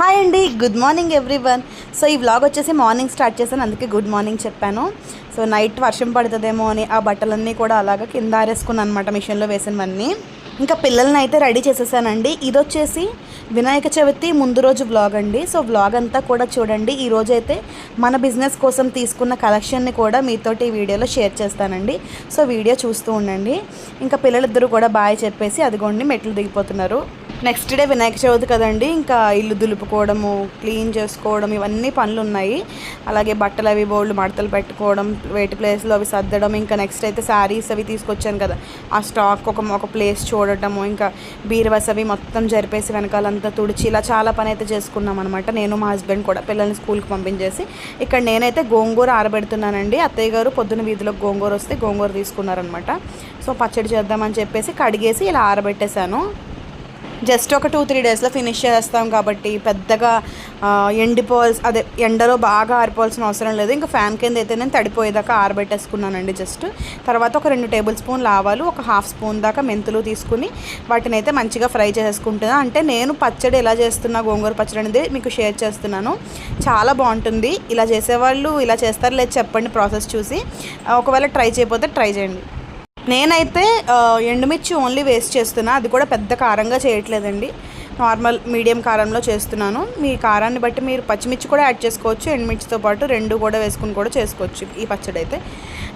Hi అండి good morning everyone so ఈ vlog వచ్చేసి మార్నింగ్ స్టార్ట్ చేశాను అందుకే గుడ్ మార్నింగ్ చెప్పాను. సో నైట్ వర్షం పడుతుందేమో అని ఆ బట్టలన్నీ కూడా అలాగా కింద ఆరేసుకున్నాను అనమాట మిషన్లో వేసినవన్నీ. ఇంకా పిల్లల్ని అయితే రెడీ చేసేసానండి. ఇది వచ్చేసి వినాయక చవితి ముందు రోజు వ్లాగ్ అండి. సో వ్లాగ్ అంతా కూడా చూడండి. ఈ అయితే మన బిజినెస్ కోసం తీసుకున్న కలెక్షన్ని కూడా మీతోటి ఈ వీడియోలో షేర్ చేస్తానండి. సో వీడియో చూస్తూ ఉండండి. ఇంకా పిల్లలిద్దరూ కూడా బాయ్ చెప్పేసి అదిగోండి మెట్లు దిగిపోతున్నారు. నెక్స్ట్ డే వినాయక చవితి కదండి. ఇంకా ఇల్లు దులుపుకోవడము క్లీన్ చేసుకోవడం ఇవన్నీ పనులు ఉన్నాయి అలాగే బట్టలు అవి బోల్డ్ మడతలు పెట్టుకోవడం వేటి ప్లేస్లో అవి సర్దడం ఇంకా నెక్స్ట్ అయితే శారీస్ అవి తీసుకొచ్చాను కదా. ఆ స్టాక్ ఒక ఒక ప్లేస్ చూడటము ఇంకా బీరువాస్ అవి మొత్తం జరిపేసి వెనకాలంతా తుడిచి ఇలా చాలా పని అయితే చేసుకున్నాం అనమాట నేను మా హస్బెండ్ కూడా పిల్లల్ని స్కూల్కి పంపించేసి. ఇక్కడ నేనైతే గోంగూర ఆరబెడుతున్నానండి. అత్తయ్య గారు పొద్దున వీధిలో గోంగూర వస్తే గోంగూర తీసుకున్నారనమాట సో పచ్చడి చేద్దామని చెప్పేసి కడిగేసి ఇలా ఆరబెట్టేశాను. జస్ట్ ఒక టూ త్రీ డేస్లో ఫినిష్ చేస్తాం కాబట్టి పెద్దగా ఆ, ఎండిపోవాల్సి అదే ఎండలో బాగా ఆరిపోవాల్సిన అవసరం లేదు. ఇంకా ఫ్యాన్ కింద అయితే నేను తడిపోయేదాకా ఆరబెట్టేసుకున్నానండి జస్ట్. తర్వాత ఒక రెండు టేబుల్ స్పూన్లు ఆవాలు ఒక హాఫ్ స్పూన్ దాకా మెంతులు తీసుకుని వాటిని అయితే మంచిగా ఫ్రై చేసుకుంటున్నాను అంటే నేను పచ్చడి ఎలా చేస్తున్నా గోంగూర పచ్చడి అనేది మీకు షేర్ చేస్తున్నాను. చాలా బాగుంటుంది. ఇలా చేసేవాళ్ళు ఇలా చేస్తారు లేదు చెప్పండి ప్రాసెస్ చూసి. ఒకవేళ ట్రై చేయకపోతే ట్రై చేయండి. నేనైతే ఎండుమిర్చి ఓన్లీ వేస్ట్ చేస్తున్నా. అది కూడా పెద్ద కారంగా చేయట్లేదండి. నార్మల్ మీడియం కారంలో చేస్తున్నాను. మీ కారాన్ని బట్టి మీరు పచ్చిమిర్చి కూడా యాడ్ చేసుకోవచ్చు. ఎండుమిర్చితో పాటు రెండు కూడా వేసుకుని కూడా చేసుకోవచ్చు ఈ పచ్చడి అయితే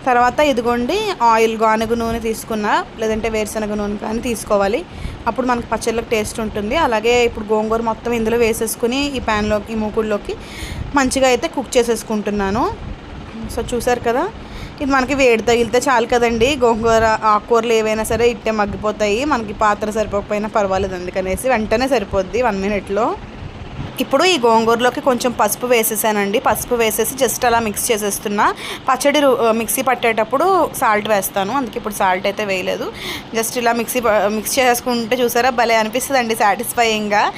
తర్వాత ఇదిగోండి ఆయిల్ గానుగ నూనె తీసుకున్నా లేదంటే వేరుశనగ నూనె కానీ తీసుకోవాలి. అప్పుడు మనకు పచ్చళ్ళకి టేస్ట్ ఉంటుంది. అలాగే ఇప్పుడు గోంగూర మొత్తం ఇందులో వేసేసుకుని ఈ ప్యాన్లోకి ఈ మూకుడులోకి మంచిగా అయితే కుక్ చేసేసుకుంటున్నాను. సో చూసారు కదా? ఇది మనకి వేడి తగిలితే చాలు కదండి. గోంగూర ఆకుకూరలు ఏవైనా సరే ఇట్టే మగ్గిపోతాయి. మనకి పాత్ర సరిపోకపోయినా పర్వాలేదు అందుకనేసి వెంటనే సరిపోద్ది వన్ మినిట్లో. ఇప్పుడు ఈ గోంగూరలోకి కొంచెం పసుపు వేసేసానండి. పసుపు వేసేసి జస్ట్ అలా మిక్స్ చేసేస్తున్నా. పచ్చడి రు- మిక్సీ పట్టేటప్పుడు సాల్ట్ వేస్తాను. అందుకే ఇప్పుడు సాల్ట్ అయితే వేయలేదు. జస్ట్ ఇలా మిక్సీ మిక్స్ చేసుకుంటే చూసారా? భలే అనిపిస్తుంది అండి సాటిస్ఫైయింగ్గా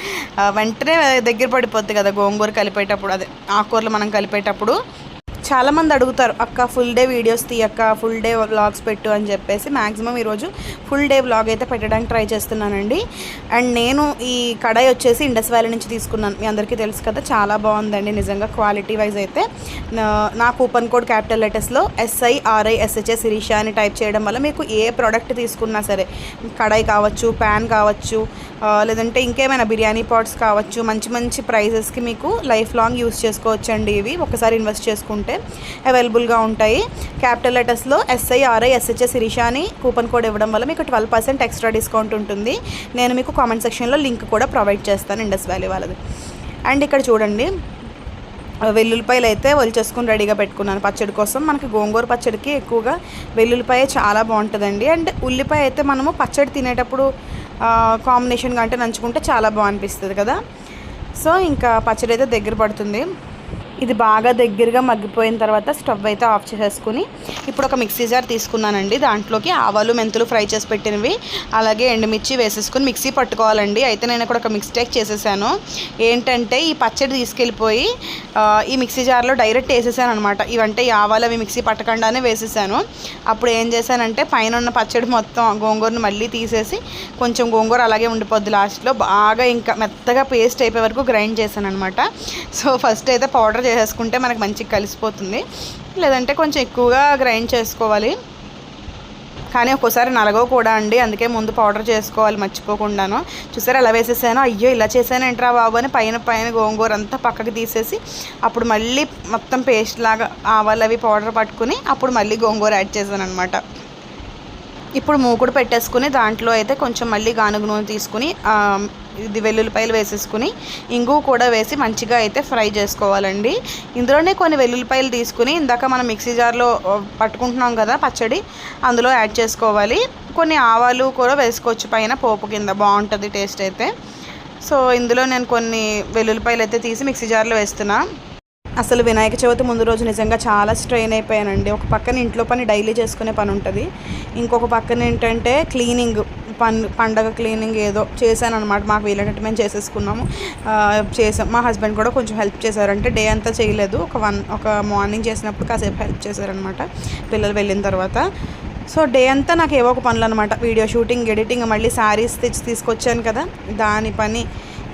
వెంటనే దగ్గర పడిపోద్ది కదా గోంగూర కలిపేటప్పుడు. అదే ఆకుకూరలు మనం కలిపేటప్పుడు. చాలామంది అడుగుతారు అక్క ఫుల్ డే వీడియోస్ తీయక్క ఫుల్ డే వ్లాగ్స్ పెట్టు అని చెప్పేసి మ్యాక్సిమం ఈరోజు ఫుల్ డే వ్లాగ్ అయితే పెట్టడానికి ట్రై చేస్తున్నానండి. అండ్ నేను ఈ కడాయి వచ్చేసి ఇండస్ వ్యాలీ నుంచి తీసుకున్నాను. మీ అందరికీ తెలుసు కదా చాలా బాగుందండి నిజంగా క్వాలిటీ వైజ్ అయితే. నా- నా కూపన్ కోడ్ క్యాపిటల్ లెటర్స్లో ఎస్ఐఆర్ఐ ఎస్హెచ్ఎస్ శిరీష అని టైప్ చేయడం వల్ల మీకు ఏ ప్రోడక్ట్ తీసుకున్నా సరే కడాయి కావచ్చు ప్యాన్ కావచ్చు లేదంటే ఇంకేమైనా బిర్యానీ పాట్స్ కావచ్చు మంచి మంచి ప్రైజెస్కి మీకు లైఫ్ లాంగ్ యూస్ చేసుకోవచ్చు అండి ఇవి. ఒకసారి ఇన్వెస్ట్ చేసుకుంటే అవైలబుల్గా ఉంటాయి. క్యాపిటల్ లెటర్స్లో ఎస్ఐఆర్ఐ ఎస్హెచ్ఎస్ శిరీష అని కూపన్ కోడ్ ఇవ్వడం వల్ల మీకు ట్వెల్వ్ పర్సెంట్ ఎక్స్ట్రా డిస్కౌంట్ ఉంటుంది. నేను మీకు కామెంట్ సెక్షన్లో లింక్ కూడా ప్రొవైడ్ చేస్తాను ఇండస్ వ్యాలీ వాళ్ళది. అండ్ ఇక్కడ చూడండి. వెల్లుల్లిపాయలు అయితే ఒలిచేసుకుని రెడీగా పెట్టుకున్నాను. పచ్చడి కోసం మనకి గోంగూర పచ్చడికి ఎక్కువగా వెల్లుల్లిపాయ చాలా బాగుంటుందండి. అండ్ ఉల్లిపాయ అయితే మనము పచ్చడి తినేటప్పుడు కాంబినేషన్గా అంటే నంచుకుంటే చాలా బాగా అనిపిస్తుంది కదా. సో ఇంకా పచ్చడి అయితే దగ్గర పడుతుంది. ఇది బాగా దగ్గరగా మగ్గిపోయిన తర్వాత స్టవ్ అయితే ఆఫ్ చేసేసుకుని ఇప్పుడు ఒక మిక్సీ జార్ తీసుకున్నానండి. దాంట్లోకి ఆవాలు మెంతులు ఫ్రై చేసి పెట్టినవి అలాగే ఎండుమిర్చి వేసేసుకుని మిక్సీ పట్టుకోవాలండి. అయితే నేను ఇక్కడ ఒక మిక్స్టేక్ చేసేసాను. ఏంటంటే ఈ పచ్చడి తీసుకెళ్ళిపోయి ఈ మిక్సీ జార్లో డైరెక్ట్ వేసేసాను అనమాట ఇవంటే ఈ ఆవాలు అవి మిక్సీ పట్టకుండానే వేసేసాను. అప్పుడు ఏం చేశానంటే పైన ఉన్న పచ్చడి మొత్తం గోంగూరను మళ్ళీ తీసేసి కొంచెం గోంగూర అలాగే ఉండిపోద్ది లాస్ట్లో. బాగా ఇంకా మెత్తగా పేస్ట్ అయిపోయే వరకు గ్రైండ్ చేశాను అనమాట సో ఫస్ట్ అయితే పౌడర్ చేసేసుకుంటే మనకు మంచిగా కలిసిపోతుంది. లేదంటే కొంచెం ఎక్కువగా గ్రైండ్ చేసుకోవాలి. కానీ ఒక్కోసారి నలగవు కూడా అండి. అందుకే ముందు పౌడర్ చేసుకోవాలి మర్చిపోకుండాను. చూసారా ఎలా వేసేసాను? అయ్యో ఇలా చేశాను ఏంట్రా బాబు అని పైన పైన గోంగూర అంతా పక్కకి తీసేసి అప్పుడు మళ్ళీ మొత్తం పేస్ట్ లాగా ఆవాలు అవి పౌడర్ పట్టుకుని అప్పుడు మళ్ళీ గోంగూర యాడ్ చేశాను అనమాట ఇప్పుడు మూకుడు పెట్టేసుకుని దాంట్లో అయితే కొంచెం మళ్ళీ గానుగ నూనె తీసుకుని ఇది వెల్లుల్లిపాయలు వేసేసుకుని ఇంగు కూడా వేసి మంచిగా అయితే ఫ్రై చేసుకోవాలండి. ఇందులోనే కొన్ని వెల్లుల్లిపాయలు తీసుకుని ఇందాక మనం మిక్సీ జార్లో పట్టుకుంటున్నాం కదా పచ్చడి అందులో యాడ్ చేసుకోవాలి. కొన్ని ఆవాలు కూడా వేసుకోవచ్చు పైన పోపు కింద బాగుంటుంది టేస్ట్ అయితే. సో ఇందులో నేను కొన్ని వెల్లుల్లిపాయలు అయితే తీసి మిక్సీ జార్లో వేస్తున్నాను అసలు వినాయక చవితి ముందు రోజు నిజంగా చాలా స్ట్రెయిన్ అయిపోయానండి. ఒక పక్కన ఇంట్లో పని డైలీ చేసుకునే పని ఉంటుంది. ఇంకొక పక్కన ఏంటంటే క్లీనింగ్ పన్ పండగ క్లీనింగ్ ఏదో చేశాను అనమాట మాకు వీలైనట్టు మేము చేసేసుకున్నాము. చేసాం మా హస్బెండ్ కూడా కొంచెం హెల్ప్ చేశారంటే డే అంతా చేయలేదు. ఒక వన్ ఒక మార్నింగ్ చేసినప్పుడు కాసేపు హెల్ప్ చేశారనమాట పిల్లలు వెళ్ళిన తర్వాత. సో డే అంతా నాకు ఏవో ఒక పనులు అనమాట వీడియో షూటింగ్ ఎడిటింగ్ మళ్ళీ శారీస్ తెచ్చి తీసుకొచ్చాను కదా. దాని పని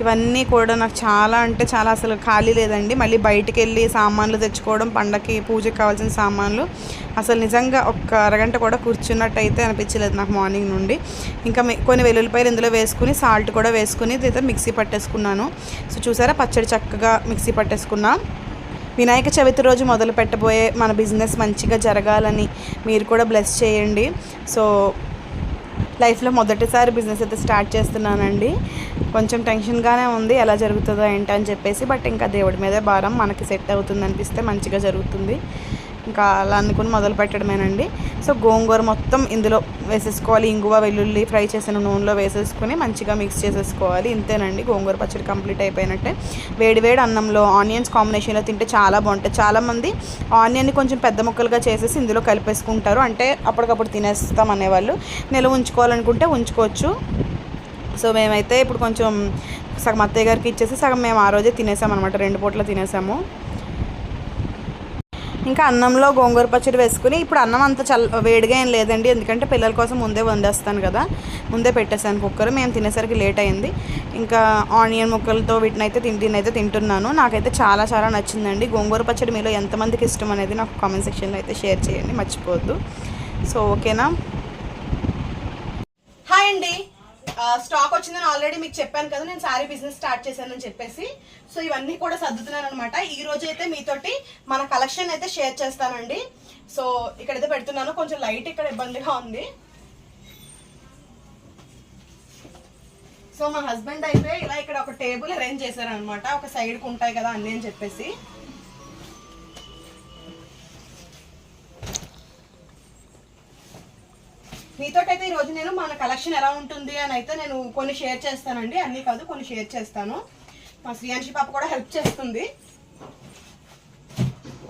ఇవన్నీ కూడా నాకు చాలా అంటే చాలా అసలు ఖాళీ లేదండి. మళ్ళీ బయటికి వెళ్ళి సామాన్లు తెచ్చుకోవడం పండగకి పూజకి కావాల్సిన సామాన్లు. అసలు నిజంగా ఒక్క అరగంట కూడా కూర్చున్నట్టయితే అనిపించలేదు నాకు మార్నింగ్ నుండి. ఇంకా కొన్ని వెల్లుల్లిపాయలు ఇందులో వేసుకుని సాల్ట్ కూడా వేసుకుని అయితే మిక్సీ పట్టేసుకున్నాను. సో చూసారా పచ్చడి చక్కగా మిక్సీ పట్టేసుకున్నాను వినాయక చవితి రోజు మొదలు పెట్టబోయే మన బిజినెస్ మంచిగా జరగాలని మీరు కూడా బ్లెస్ చేయండి. సో లైఫ్లో మొదటిసారి బిజినెస్ అయితే స్టార్ట్ చేస్తున్నానండి. కొంచెం టెన్షన్గానే ఉంది ఎలా జరుగుతుందో ఏంటి అని చెప్పేసి బట్ ఇంకా దేవుడి మీదే భారం మనకి సెట్ అవుతుంది అనిపిస్తే మంచిగా జరుగుతుంది. ఇంకా అలా అనుకుని మొదలు పెట్టడమేనండి. సో గోంగూర మొత్తం ఇందులో వేసేసుకోవాలి. ఇంగువ వెల్లుల్లి ఫ్రై చేసిన నూనెలో వేసేసుకొని మంచిగా మిక్స్ చేసేసుకోవాలి. ఇంతేనండి గోంగూర పచ్చడి కంప్లీట్ అయిపోయినట్టే. వేడి వేడి అన్నంలో ఆనియన్స్ కాంబినేషన్లో తింటే చాలా బాగుంటుంది చాలామంది ఆనియన్ని కొంచెం పెద్ద ముక్కలుగా చేసేసి ఇందులో కలిపేసుకుంటారు. అంటే అప్పటికప్పుడు తినేస్తాం అనేవాళ్ళు. నిల్వ ఉంచుకోవాలనుకుంటే ఉంచుకోవచ్చు. సో మేమైతే ఇప్పుడు కొంచెం సగం అత్తయ్య గారికి ఇచ్చేసి సగం మేము ఆ రోజే తినేసాం అనమాట రెండు పూట్ల తినేసాము. ఇంకా అన్నంలో గోంగూర పచ్చడి వేసుకుని ఇప్పుడు అన్నం అంత చల్ల వేడిగా ఏం లేదండి. ఎందుకంటే పిల్లల కోసం ముందే వండేస్తాను కదా. ముందే పెట్టేశాను కుక్కర్. మేము తినేసరికి లేట్ అయింది. ఇంకా ఆనియన్ ముక్కలతో వీటిని అయితే తింటిని అయితే తింటున్నాను. నాకైతే చాలా చాలా నచ్చిందండి. గోంగూర పచ్చడి మీలో ఎంతమందికి ఇష్టం అనేది నాకు కామెంట్ సెక్షన్లో అయితే షేర్ చేయండి. మర్చిపోవద్దు. సో ఓకేనా? హాయ్ అండి. స్టాక్ వచ్చిందని ఆల్రెడీ మీకు చెప్పాను కదా నేను సారీ బిజినెస్ స్టార్ట్ చేశానని చెప్పేసి. సో ఇవన్నీ కూడా సర్దుతున్నాను అనమాట ఈ రోజు అయితే మీతోటి మన కలెక్షన్ అయితే షేర్ చేస్తానండి. సో ఇక్కడైతే పెడుతున్నాను. కొంచెం లైట్ ఇక్కడ ఇబ్బందిగా ఉంది. సో మా హస్బెండ్ అయితే ఇలా ఇక్కడ ఒక టేబుల్ అరేంజ్ చేశారనమాట ఒక సైడ్కి ఉంటాయి కదా అన్నీ అని చెప్పేసి. మీతో అయితే ఈ రోజు నేను మన కలెక్షన్ ఎలా ఉంటుంది అని అయితే నేను కొన్ని షేర్ చేస్తానండి. అన్నీ కాదు కొన్ని షేర్ చేస్తాను. మా శ్రీయాంశి పాప కూడా హెల్ప్ చేస్తుంది.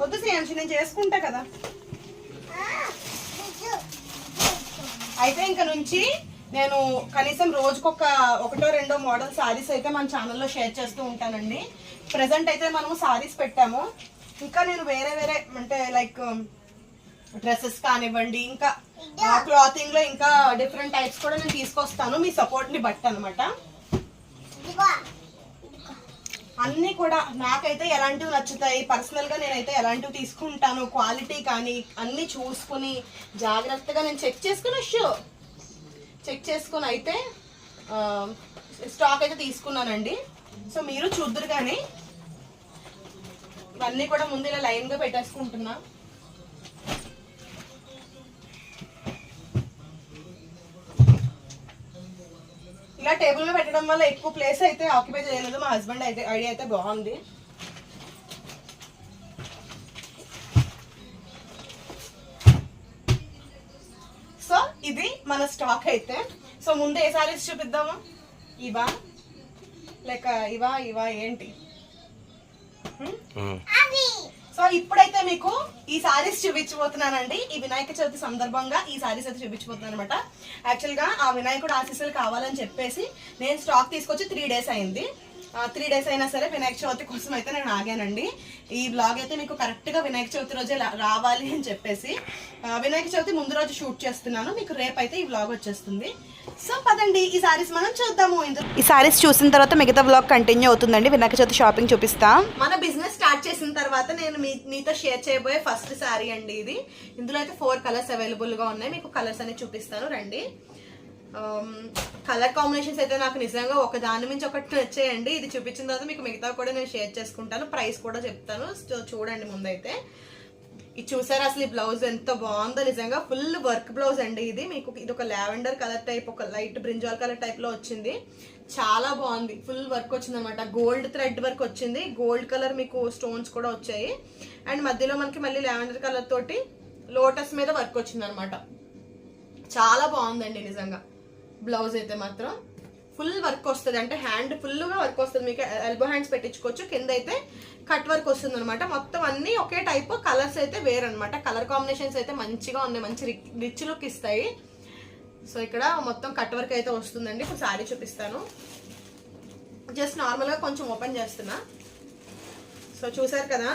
వద్దు శ్రీయాంశి నేను చేసుకుంటా కదా. అయితే ఇంక నుంచి నేను కనీసం రోజుకొక ఒకటో రెండో మోడల్ సారీస్ అయితే మన ఛానల్లో షేర్ చేస్తూ ఉంటానండి. ప్రజెంట్ అయితే మనము సారీస్ పెట్టాము. ఇంకా నేను వేరే వేరే అంటే లైక్ డ్రెస్సెస్ కానివ్వండి ఇంకా క్లాతింగ్లో ఇంకా డిఫరెంట్ టైప్స్ కూడా నేను తీసుకొస్తాను. మీ సపోర్ట్ని బట్టి అనమాట అన్ని కూడా నాకైతే ఎలాంటివి నచ్చుతాయి పర్సనల్గా నేనైతే ఎలాంటివి తీసుకుంటాను క్వాలిటీ కానీ అన్ని చూసుకుని జాగ్రత్తగా నేను చెక్ చేసుకుని షో చెక్ చేసుకుని అయితే స్టాక్ అయితే తీసుకున్నానండి. సో మీరు చూద్దరు కానీ ఇవన్నీ కూడా ముందు ఇలా లైన్గా పెట్టేసుకుంటున్నా. టేబుల్ మీద పెట్టడం వల్ల ఎక్కువ ప్లేస్ అయితే ఆక్యుపై చేయలేదు. మా హస్బెండ్ అయితే ఐడియా అయితే బాగుంది. సో ఇది మన స్టాక్ అయితే. సో ముందు ఏ సారీస్ చూపిద్దామా? ఇవా? లేక ఇవా ఇవా ఏంటి? సో ఇప్పుడైతే మీకు ఈ సారీస్ చూపించబోతున్నానండి. ఈ వినాయక చవితి సందర్భంగా ఈ సారీస్ అయితే చూపించబోతున్నాను అనమాట యాక్చువల్గా ఆ వినాయకుడు ఆశీస్సులు కావాలని చెప్పేసి నేను స్టాక్ తీసుకొచ్చి త్రీ డేస్ అయింది. త్రీ డేస్ అయినా సరే వినాయక చవితి కోసం అయితే నేను ఆగానండి. ఈ బ్లాగ్ అయితే మీకు కరెక్ట్గా వినాయక చవితి రోజే రావాలి అని చెప్పేసి వినాయక చవితి ముందు రోజు షూట్ చేస్తున్నాను. మీకు రేపు అయితే ఈ బ్లాగ్ వచ్చేస్తుంది. సో పదండి ఈ సారీస్ మనం చూద్దాము. ఈ సారీస్ చూసిన తర్వాత మిగతా బ్లాగ్ కంటిన్యూ అవుతుందండి. వినాయక చవితి షాపింగ్ చూపిస్తా. మన చేసిన తర్వాత నేను మీ మీతో షేర్ చేయబోయే ఫస్ట్ శారీ అండి ఇది. ఇందులో అయితే ఫోర్ కలర్స్ అవైలబుల్గా ఉన్నాయి. మీకు కలర్స్ అనేవి చూపిస్తాను. రండి. Um, కలర్ కాంబినేషన్స్ అయితే నాకు నిజంగా ఒక దాని నుంచి ఒకటి వచ్చేయండి ఇది చూపించిన తర్వాత మీకు మిగతా కూడా నేను షేర్ చేసుకుంటాను. ప్రైస్ కూడా చెప్తాను. సో చూడండి ముందైతే. ఇది చూసారా అసలు ఈ బ్లౌజ్ ఎంత బాగుందో? నిజంగా ఫుల్ వర్క్ బ్లౌజ్ అండి ఇది. మీకు ఇది ఒక లావెండర్ కలర్ టైప్ ఒక లైట్ బ్రింజాల్ కలర్ టైప్లో వచ్చింది. చాలా బాగుంది. ఫుల్ వర్క్ వచ్చింది అనమాట గోల్డ్ థ్రెడ్ వర్క్ వచ్చింది. గోల్డ్ కలర్ మీకు స్టోన్స్ కూడా వచ్చాయి. అండ్ మధ్యలో మనకి మళ్ళీ లావెండర్ కలర్ తోటి లోటస్ మీద వర్క్ వచ్చింది అనమాట చాలా బాగుందండి నిజంగా. బ్లౌజ్ అయితే మాత్రం ఫుల్ వర్క్ వస్తుంది. అంటే హ్యాండ్ ఫుల్గా వర్క్ వస్తుంది. మీకు ఎల్బో హ్యాండ్స్ పెట్టించుకోవచ్చు. కింద అయితే కట్ వర్క్ వస్తుంది అనమాట మొత్తం అన్ని ఒకే టైప్ కలర్స్ అయితే వేరనమాట కలర్ కాంబినేషన్స్ అయితే మంచిగా ఉన్నాయి. మంచి రిచ్ లుక్ ఇస్తాయి. సో ఇక్కడ మొత్తం కట్ వర్క్ అయితే వస్తుందండి. ఇప్పుడు సారీ చూపిస్తాను. జస్ట్ నార్మల్గా కొంచెం ఓపెన్ చేస్తున్నా. సో చూసారు కదా?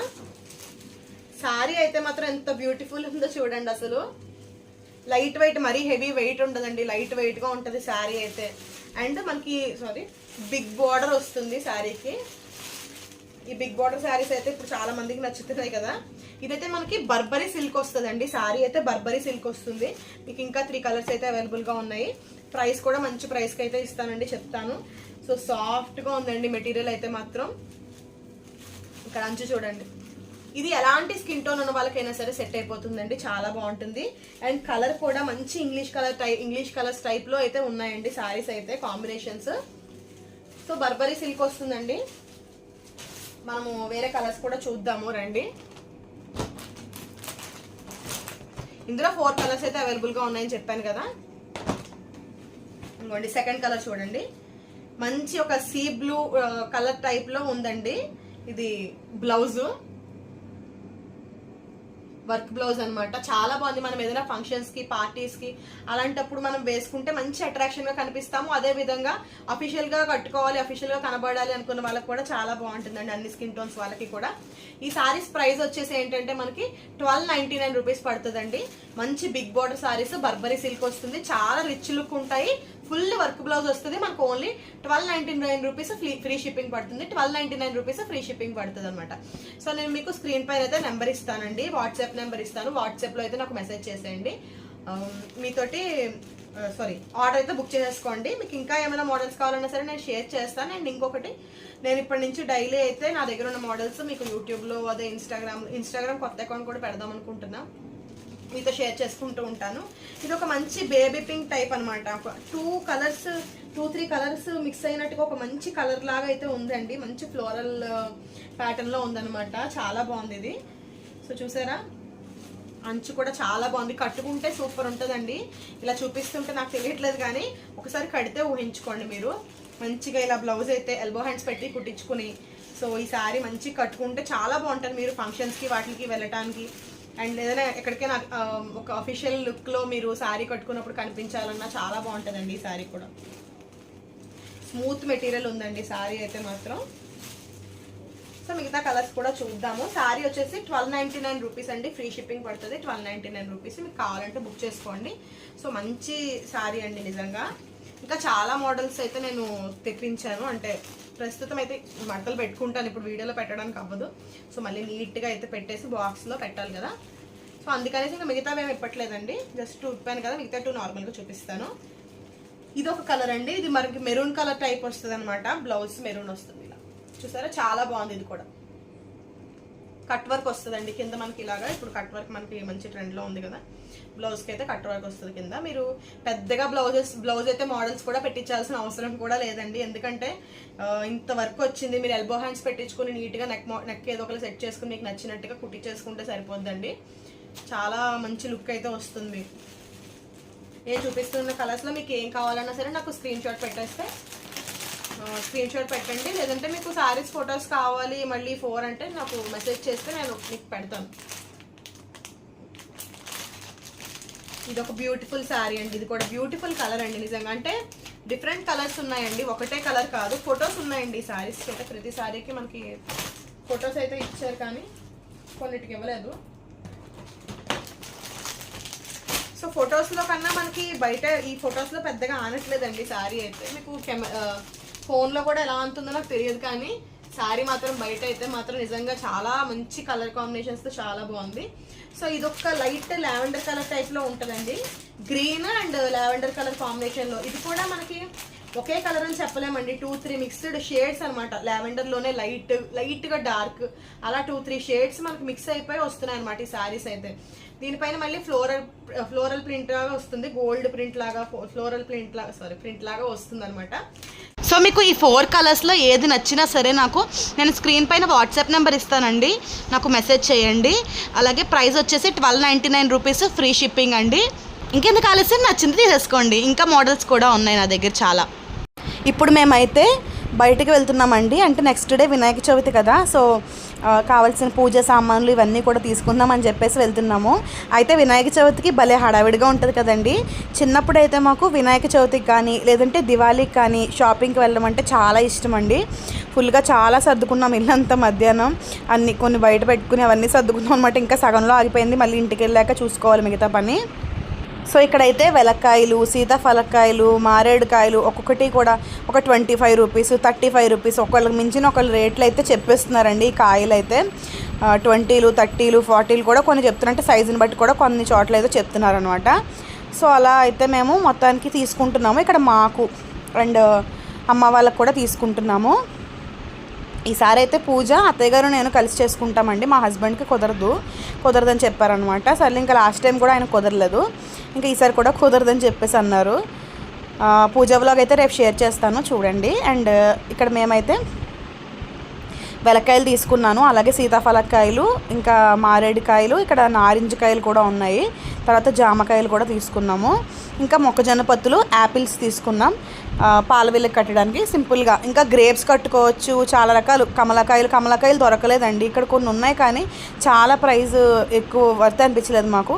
సారీ అయితే మాత్రం ఎంత బ్యూటిఫుల్ ఉందో చూడండి అసలు. లైట్ వెయిట్ మరీ హెవీ వెయిట్ ఉండదండి. లైట్ వెయిట్గా ఉంటుంది శారీ అయితే. అండ్ మనకి సారీ బిగ్ బార్డర్ వస్తుంది శారీకి ఈ బిగ్ బార్డర్ శారీస్ అయితే ఇప్పుడు చాలా మందికి నచ్చుతున్నాయి కదా. ఇదైతే మనకి బర్బరీ సిల్క్ వస్తుందండి. శారీ అయితే బర్బరీ సిల్క్ వస్తుంది. మీకు ఇంకా త్రీ కలర్స్ అయితే అవైలబుల్గా ఉన్నాయి. ప్రైస్ కూడా మంచి ప్రైస్కి అయితే ఇస్తానండి చెప్తాను. సో సాఫ్ట్గా ఉందండి మెటీరియల్ అయితే మాత్రం. ఇక్కడ అంచు చూడండి. ఇది ఎలాంటి స్కిన్ టోన్ ఉన్న వాళ్ళకైనా సరే సెట్ అయిపోతుందండి. చాలా బాగుంటుంది. అండ్ కలర్ కూడా మంచి English colour type English colours టైప్లో అయితే ఉన్నాయండి సారీస్ అయితే కాంబినేషన్స్. సో బర్బరీ సిల్క్ వస్తుందండి. మనము వేరే కలర్స్ కూడా చూద్దాము. రండి. ఇందులో ఫోర్ కలర్స్ అయితే అవైలబుల్గా ఉన్నాయని చెప్పాను కదా. ఇంకోండి సెకండ్ కలర్ చూడండి. మంచి ఒక సీ బ్లూ కలర్ టైప్లో ఉందండి. ఇది బ్లౌజు. వర్క్ బ్లౌజ్ అనమాట చాలా బాగుంది. మనం ఏదైనా ఫంక్షన్స్కి పార్టీస్కి అలాంటప్పుడు మనం వేసుకుంటే మంచి అట్రాక్షన్గా కనిపిస్తాము. అదే విధంగా అఫీషియల్గా కట్టుకోవాలి అఫీషియల్గా కనబడాలి అనుకున్న వాళ్ళకి కూడా చాలా బాగుంటుందండి అన్ని స్కిన్ టోన్స్ వాళ్ళకి కూడా. ఈ సారీస్ ప్రైస్ వచ్చేసి ఏంటంటే మనకి ట్వెల్వ్ నైన్టీ నైన్ రూపీస్ పడుతుందండి. మంచి big border saris Burberry silk వస్తుంది. చాలా రిచ్ లుక్ ఉంటాయి. ఫుల్ వర్క్ బ్లౌజ్ వస్తుంది. మనకు only twelve ninety nine rupees free shipping పడుతుంది. Twelve ninety nine rupees free shipping పడుతుంది అనమాట సో నేను మీకు స్క్రీన్ పైన అయితే నెంబర్ ఇస్తానండి. వాట్సాప్ నెంబర్ ఇస్తాను. వాట్సాప్లో అయితే నాకు మెసేజ్ చేసేయండి. మీతోటి సారీ ఆర్డర్ అయితే బుక్ చేసేసుకోండి. మీకు ఇంకా ఏమైనా మోడల్స్ కావాలన్నా సరే నేను షేర్ చేస్తాను. అండ్ ఇంకొకటి నేను ఇప్పటి నుంచి డైలీ అయితే నా దగ్గర ఉన్న మోడల్స్ మీకు యూట్యూబ్లో అదే ఇన్స్టాగ్రామ్ ఇన్స్టాగ్రామ్ కొత్త అకౌంట్ కూడా పెడదాం అనుకుంటున్నాను మీతో షేర్ చేసుకుంటూ ఉంటాను. ఇది ఒక మంచి బేబీ పింక్ టైప్ అనమాట two colours two three colours mix అయినట్టుగా ఒక మంచి కలర్ లాగా అయితే ఉందండి. మంచి ఫ్లోరల్ ప్యాటర్న్లో ఉందనమాట చాలా బాగుంది ఇది. సో చూసారా? అంచు కూడా చాలా బాగుంది. కట్టుకుంటే సూపర్ ఉంటుందండి. ఇలా చూపిస్తుంటే నాకు తెలియట్లేదు కానీ ఒకసారి కడితే ఊహించుకోండి మీరు. మంచిగా ఇలా బ్లౌజ్ అయితే ఎల్బో హ్యాండ్స్ పెట్టి కుట్టించుకుని. సో ఈ సారీ మంచి కట్టుకుంటే చాలా బాగుంటుంది. మీరు ఫంక్షన్స్కి వాటికి వెళ్ళటానికి. అండ్ ఏదైనా ఎక్కడికైనా ఒక అఫీషియల్ లుక్లో మీరు శారీ కట్టుకున్నప్పుడు కనిపించాలన్నా చాలా బాగుంటుందండి ఈ శారీ కూడా. స్మూత్ మెటీరియల్ ఉందండి శారీ అయితే మాత్రం. సో మిగతా కలర్స్ కూడా చూద్దాము. శారీ వచ్చేసి ట్వెల్వ్ నైంటీ నైన్ రూపీస్ అండి. ఫ్రీ షిప్పింగ్ పడుతుంది. ట్వెల్వ్ నైంటీ నైన్ రూపీస్ మీకు కావాలంటే బుక్ చేసుకోండి. సో మంచి శారీ అండి నిజంగా. ఇంకా చాలా మోడల్స్ అయితే నేను తెప్పించాను. అంటే ప్రస్తుతం అయితే మడతలు పెట్టుకుంటాను. ఇప్పుడు వీడియోలో పెట్టడానికి అవ్వదు. సో మళ్ళీ నీట్గా అయితే పెట్టేసి బాక్స్లో పెట్టాలి కదా. సో అందుకనేసి ఇంకా మిగతా మేము ఇప్పట్లేదండి. జస్ట్ ఉప్పాను కదా మిగతా టూ నార్మల్గా చూపిస్తాను. ఇది ఒక కలర్ అండి. ఇది మనకి మెరూన్ కలర్ టైప్ వస్తుంది అనమాట బ్లౌజ్ మెరూన్ వస్తుంది ఇలా. చూసారా? చాలా బాగుంది ఇది కూడా. కట్ వర్క్ వస్తుందండి కింద మనకి ఇలాగా. ఇప్పుడు కట్ వర్క్ మనకి మంచి ట్రెండ్లో ఉంది కదా. బ్లౌజ్కి అయితే కట్ వర్క్ వస్తుంది కింద. మీరు పెద్దగా బ్లౌజెస్ బ్లౌజ్ అయితే మోడల్స్ కూడా పెట్టించాల్సిన అవసరం కూడా లేదండి. ఎందుకంటే ఇంత వర్క్ వచ్చింది. మీరు ఎల్బో హ్యాండ్స్ పెట్టించుకుని నీట్గా నెక్ నెక్ ఏదో ఒకటి సెట్ చేసుకుని మీకు నచ్చినట్టుగా కుట్టించేసుకుంటే సరిపోద్దండి. చాలా మంచి లుక్ అయితే వస్తుంది. నేను చూపిస్తున్న కలర్స్లో మీకు ఏం కావాలన్నా సరే నాకు స్క్రీన్ షాట్ పెట్టేస్తే స్క్రీన్ షాట్ పెట్టండి. లేదంటే మీకు సారీస్ ఫొటోస్ కావాలి మళ్ళీ ఫోర్ అంటే నాకు మెసేజ్ చేస్తే నేను మీకు పెడతాను. ఇది ఒక బ్యూటిఫుల్ శారీ అండి. ఇది కూడా బ్యూటిఫుల్ కలర్ అండి నిజంగా. అంటే డిఫరెంట్ కలర్స్ ఉన్నాయండి. ఒకటే కలర్ కాదు ఫొటోస్ ఉన్నాయండి ఈ అయితే ప్రతి శారీకి మనకి ఫొటోస్ అయితే ఇచ్చారు కానీ కొన్నిటికి ఇవ్వలేదు. సో ఫొటోస్లో కన్నా మనకి బయట ఈ ఫొటోస్లో పెద్దగా ఆనట్లేదండి శారీ అయితే. మీకు కెమె ఫోన్లో కూడా ఎలా ఉంటుందో నాకు తెలియదు కానీ శారీ మాత్రం బయట అయితే మాత్రం నిజంగా చాలా మంచి కలర్ కాంబినేషన్స్తో చాలా బాగుంది. సో ఇదొక లైట్ లావెండర్ కలర్ టైప్లో ఉంటుందండి. గ్రీన్ అండ్ లావెండర్ కలర్ కాంబినేషన్లో ఇది కూడా మనకి ఒకే కలర్ అని చెప్పలేమండి. టూ త్రీ మిక్స్డ్ షేడ్స్ అనమాట లావెండర్లోనే లైట్ లైట్గా డార్క్ అలా టూ త్రీ షేడ్స్ మనకి మిక్స్ అయిపోయి వస్తున్నాయి అనమాట ఈ శారీస్ అయితే. దీనిపైన మళ్ళీ ఫ్లోరల్ ఫ్లోరల్ ప్రింట్ లాగా వస్తుంది. గోల్డ్ ప్రింట్ లాగా ఫ్లోరల్ ప్రింట్ లాగా సారీ ప్రింట్ లాగా వస్తుంది అనమాట సో మీకు ఈ ఫోర్ కలర్స్లో ఏది నచ్చినా సరే నాకు నేను స్క్రీన్ పైన వాట్సాప్ నెంబర్ ఇస్తానండి. నాకు మెసేజ్ చేయండి. అలాగే ప్రైస్ వచ్చేసి twelve ninety nine rupees free shipping అండి. ఇంకెందుకు ఆలస్యం? నచ్చింది తీసేసుకోండి. ఇంకా మోడల్స్ కూడా ఉన్నాయి నా దగ్గర చాలా. ఇప్పుడు మేమైతే బయటకు వెళ్తున్నామండి. అంటే నెక్స్ట్ డే వినాయక చవితి కదా. సో కావాల్సిన పూజ సామాన్లు ఇవన్నీ కూడా తీసుకుందాం అని చెప్పేసి వెళ్తున్నాము. అయితే వినాయక చవితికి భలే హడావిడిగా ఉంటుంది కదండి. చిన్నప్పుడు అయితే మాకు వినాయక చవితికి కానీ లేదంటే దివాళీకి కానీ షాపింగ్కి వెళ్ళడం అంటే చాలా ఇష్టం అండి ఫుల్గా చాలా సర్దుకున్నాం ఇల్లంతా మధ్యాహ్నం. అన్ని కొన్ని బయట పెట్టుకుని అవన్నీ సర్దుకున్నాం అనమాట ఇంకా సగంలో ఆగిపోయింది. మళ్ళీ ఇంటికి వెళ్ళాక చూసుకోవాలి మిగతా పని. సో ఇక్కడైతే వెలక్కాయలు సీతాఫలక్కాయలు మారేడుకాయలు ఒక్కొక్కటి కూడా ఒక twenty five rupees thirty five rupees ఒకళ్ళకి మించిన ఒకళ్ళు రేట్లు అయితే చెప్పేస్తున్నారండి. ఈ కాయలు అయితే ట్వంటీలు థర్టీలు ఫార్టీలు కూడా కొన్ని చెప్తున్నారంటే సైజుని బట్టి కూడా కొన్ని చోట్ల అయితే చెప్తున్నారనమాట సో అలా అయితే మేము మొత్తానికి తీసుకుంటున్నాము. ఇక్కడ మాకు అండ్ అమ్మ వాళ్ళకు కూడా తీసుకుంటున్నాము. ఈసారి అయితే పూజ అత్తయ్య గారు నేను కలిసి చేసుకుంటామండి. మా హస్బెండ్కి కుదరదు. కుదరదని చెప్పారనమాట సరే ఇంకా లాస్ట్ టైం కూడా ఆయన కుదరలేదు. ఇంకా ఈసారి కూడా కుదరదని చెప్పేసి అన్నారు. పూజ వ్లాగ్ అయితే రేపు షేర్ చేస్తాను. చూడండి. అండ్ ఇక్కడ మేమైతే వెలక్కాయలు తీసుకున్నాను. అలాగే సీతాఫలకాయలు ఇంకా మారేడుకాయలు ఇక్కడ నారింజకాయలు కూడా ఉన్నాయి. తర్వాత జామకాయలు కూడా తీసుకున్నాము. ఇంకా మొక్కజొన్న పత్తులు యాపిల్స్ తీసుకున్నాం. పాలవిల్లకి పాల కట్టడానికి సింపుల్గా. ఇంకా గ్రేప్స్ కట్టుకోవచ్చు చాలా రకాలు. కమలకాయలు కమలకాయలు దొరకలేదండి. ఇక్కడ కొన్ని ఉన్నాయి కానీ చాలా ప్రైస్ ఎక్కువ వర్త్ అనిపించలేదు మాకు.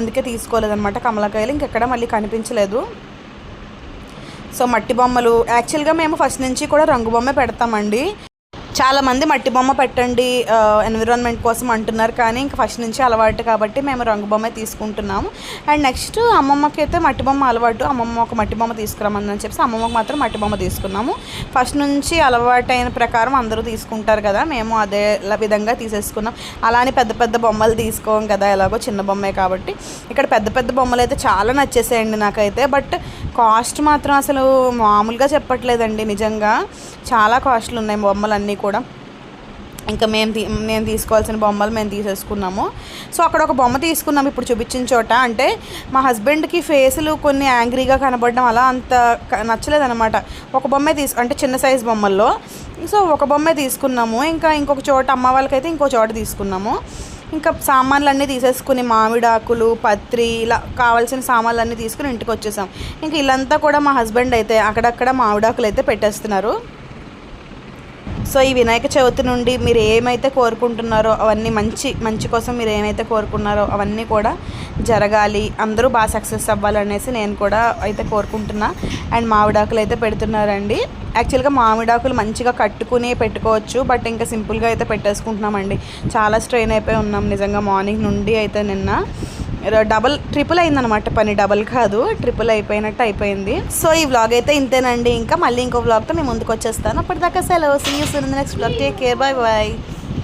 అందుకే తీసుకోలేదన్నమాట కమలకాయలు. ఇంకెక్కడ మళ్ళీ కనిపించలేదు. సో మట్టి బొమ్మలు. యాక్చువల్గా మేము ఫస్ట్ నుంచి కూడా రంగు బొమ్మ పెడతామండి. చాలా మంది మట్టి బొమ్మ పెట్టండి ఎన్విరాన్మెంట్ కోసం అంటున్నారు. కానీ ఇంకా ఫస్ట్ నుంచి అలవాటు కాబట్టి మేము రంగు బొమ్మ తీసుకుంటున్నాము. అండ్ నెక్స్ట్ అమ్మమ్మకి అయితే మట్టి బొమ్మ అలవాటు. అమ్మమ్మ ఒక మట్టి బొమ్మ తీసుకురామని చెప్పి అమ్మమ్మకి మాత్రం మట్టి బొమ్మ తీసుకున్నాము. ఫస్ట్ నుంచి అలవాటైన ప్రకారం అందరూ తీసుకుంటారు కదా మేము అదే విధంగా తీసేసుకున్నాం. అలానే పెద్ద పెద్ద బొమ్మలు తీసుకోం కదా ఎలాగో చిన్న బొమ్మే కాబట్టి. ఇక్కడ పెద్ద పెద్ద బొమ్మలు అయితే చాలా నచ్చేసాయండి నాకైతే. బట్ కాస్ట్ మాత్రం అసలు మామూలుగా చెప్పట్లేదండి. నిజంగా చాలా కాస్ట్లు ఉన్నాయి బొమ్మలు అన్నీ కూడా. ఇంకా మేము నేను తీసుకోవాల్సిన బొమ్మలు మేము తీసేసుకున్నాము. సో అక్కడ ఒక బొమ్మ తీసుకున్నాం ఇప్పుడు చూపించిన చోట. అంటే మా హస్బెండ్కి ఫేసులు కొన్ని యాంగ్రీగా కనబడడం అలా అంత క- నచ్చలేదన్నమాట. ఒక బొమ్మే తీసు అంటే చిన్న సైజ్ బొమ్మల్లో. సో ఒక బొమ్మే తీసుకున్నాము. ఇంకా ఇంకొక చోట అమ్మ వాళ్ళకైతే ఇంకో చోట తీసుకున్నాము. ఇంకా సామాన్లు అన్నీ తీసేసుకుని మామిడాకులు పత్రి ఇలా కావాల్సిన సామాన్లు అన్నీ తీసుకుని ఇంటికి వచ్చేసాం ఇంకా ఇల్లంతా కూడా మా హస్బెండ్ అయితే అక్కడక్కడ మామిడాకులు అయితే పెట్టేస్తున్నారు. సో ఈ వినాయక చవితి నుండి మీరు ఏమైతే కోరుకుంటున్నారో అవన్నీ మంచి మంచి కోసం మీరు ఏమైతే కోరుకున్నారో అవన్నీ కూడా జరగాలి. అందరూ బాగా సక్సెస్ అవ్వాలనేసి నేను కూడా అయితే కోరుకుంటున్నా. అండ్ మామిడాకులు అయితే పెడుతున్నారండి. యాక్చువల్గా మామిడాకులు మంచిగా కట్టుకుని పెట్టుకోవచ్చు బట్ ఇంకా సింపుల్గా అయితే పెట్టేసుకుంటున్నామండి. చాలా స్ట్రెయిన్ అయిపోయి ఉన్నాం నిజంగా మార్నింగ్ నుండి అయితే నిన్న. డబల్ ట్రిపుల్ అయిందనమాట పని. డబల్ కాదు ట్రిపుల్ అయిపోయినట్టు అయిపోయింది. సో ఈ వ్లాగ్ అయితే ఇంతేనండి. ఇంకా మళ్ళీ ఇంకో వ్లాగ్తో మేము ముందుకు వచ్చేస్తాను అప్పటిదాకా సెలవు. See you soon next vlog take care bye bye